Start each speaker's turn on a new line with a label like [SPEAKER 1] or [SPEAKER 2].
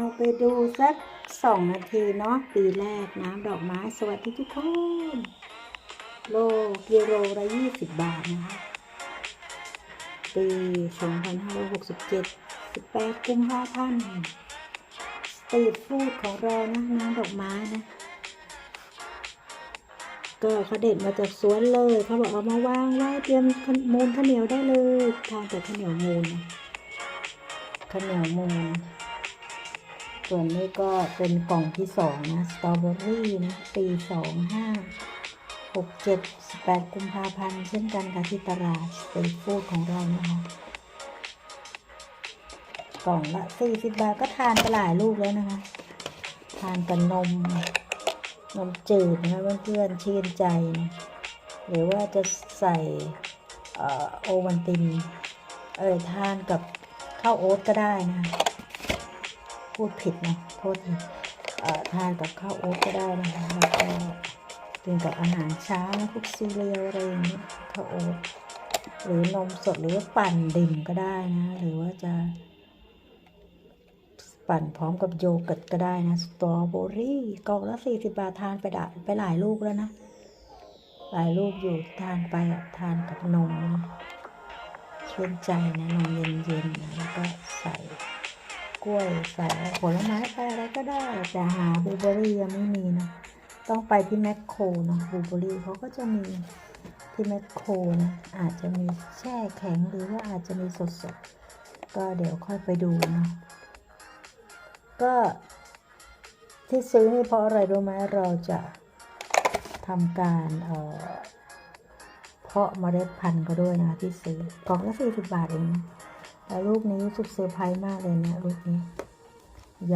[SPEAKER 1] เราไปดูสักสองนาทีเนาะปีแรกน้ำดอกไม้สวัสดีทุกคน โลกิโลละยี่สิบบาทนะคะปีสองพันห้าร้อยหกสิบเจ็ดสิบแปดกุมภาพันธ์สตรีทฟู้ดของเรานะน้ำดอกไม้นะ ก็เขาเด็ดมาจากสวนเลยเขาบอกเอามาวางไว้เตรียมขมูลข้าวเหนียวได้เลยทานแต่ข้าวเหนียวมูลนะข้าวเหนียวมูล ส่วนนี้ก็เป็นกล่องที่สองนะ สตรอเบอรี่นะปีสองห้าหกเจ็ดสิบแปดกุมภาพันธ์เช่นกันค่ะที่ตลาดสตรีทฟู้ดของเรานะคะกล่องละสี่สิบบาทก็ทานไปหลายลูกแล้วนะคะ ทานกับนม นมจืดนะคะเพื่อนๆชื่นใจนะหรือว่าจะใส่โอวันติน เอ่ยทานกับข้าวโอ๊ตก็ได้นะคะ พูดผิดนะโทษทีทานกับข้าวโอ๊ตก็ได้นะคะแล้วก็กินกับอาหารเช้าพวกซีเรียลอะไรอย่างเงี้ยข้าวโอ๊ตหรือนมสดหรือว่าปั่นดิ่มก็ได้นะ หรือว่าจะ ปั่นพร้อมกับโยเกิร์ตก็ได้นะสตรอเบอรี่กล่องละสี่สิบบาททานไปได้ไปหลายลูกแล้วนะ หลายลูกอยู่ทานไปอะทานกับนมนะชื่นใจนะนมเย็นๆนะแล้วก็ใส่ กล้วยใส่ผลไม้ไปอะไรก็ได้แต่หาบูเบอรี่ยังไม่มีนะต้องไปที่แมคโครนะบูเบอรี่เขาก็จะมีที่แมคโครนะอาจจะมีแช่แข็งหรือว่าอาจจะมีสดๆ ก็เดี๋ยวค่อยไปดูเนาะก็ที่ซื้อนี่เพราะอะไรรู้ไหมเราจะทำการเอ่อเพาะเมล็ดพันธุ์ก็ด้วยนะที่ซื้อกล่องละสี่สิบบาทเอง แล้วลูกนี้รู้สุดเซอร์ไพรส์มากเลยนะลูกนี้